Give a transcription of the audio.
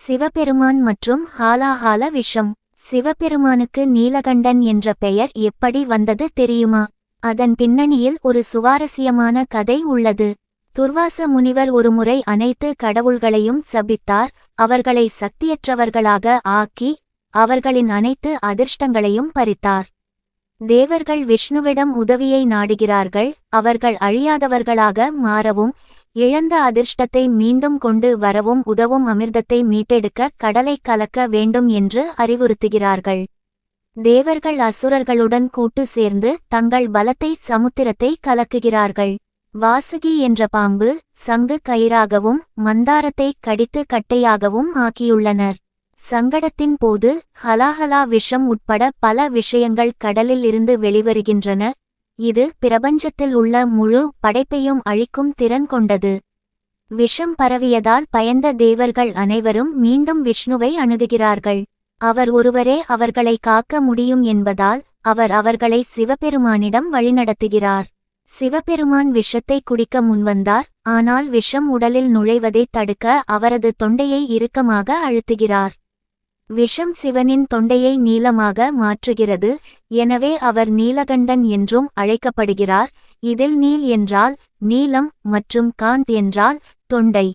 சிவபெருமான் மற்றும் ஹாலாஹால விஷம். சிவபெருமானுக்கு நீலகண்டன் என்ற பெயர் எப்படி வந்தது தெரியுமா? அதன் பின்னணியில் ஒரு சுவாரஸ்யமான கதை உள்ளது. துர்வாச முனிவர் ஒருமுறை அனைத்து கடவுள்களையும் சபித்தார். அவர்களை சக்தியற்றவர்களாக ஆக்கி அவர்களின் அனைத்து அதிர்ஷ்டங்களையும் பறித்தார். தேவர்கள் விஷ்ணுவிடம் உதவியை நாடுகிறார்கள். அவர்கள் அழியாதவர்களாக மாறவும் இழந்த அதிர்ஷ்டத்தை மீண்டும் கொண்டு வரவும் உதவும் அமிர்தத்தை மீட்டெடுக்க கடலை கலக்க வேண்டும் என்று அறிவுறுத்துகிறார்கள். தேவர்கள் அசுரர்களுடன் கூட்டு சேர்ந்து தங்கள் பலத்தை சமுத்திரத்தை கலக்குகிறார்கள். வாசுகி என்ற பாம்பு சங்கு கயிறாகவும் மந்தாரத்தை கடித்து கட்டையாகவும் ஆக்கியுள்ளனர். சங்கடத்தின் போது ஹலாஹலா விஷம் உட்பட பல விஷயங்கள் கடலில் இருந்து வெளிவருகின்றன. இது பிரபஞ்சத்தில் உள்ள முழு படைப்பையும் அழிக்கும் திறன் கொண்டது. விஷம் பரவியதால் பயந்த தேவர்கள் அனைவரும் மீண்டும் விஷ்ணுவை அணுகுகிறார்கள். அவர் ஒருவரே அவர்களை காக்க முடியும் என்பதால் அவர் அவர்களை சிவபெருமானிடம் வழிநடத்துகிறார். சிவபெருமான் விஷத்தை குடிக்க முன்வந்தார் ஆனால் விஷம் உடலில் நுழைவதை தடுக்க அவரது தொண்டையை இறுக்கமாக அழுத்துகிறார். விஷம் சிவனின் தொண்டையை நீலமாக மாற்றுகிறது எனவே அவர் நீலகண்டன் என்றும் அழைக்கப்படுகிறார். இதில் நீல் என்றால் நீலம் மற்றும் காந்த் என்றால் தொண்டை.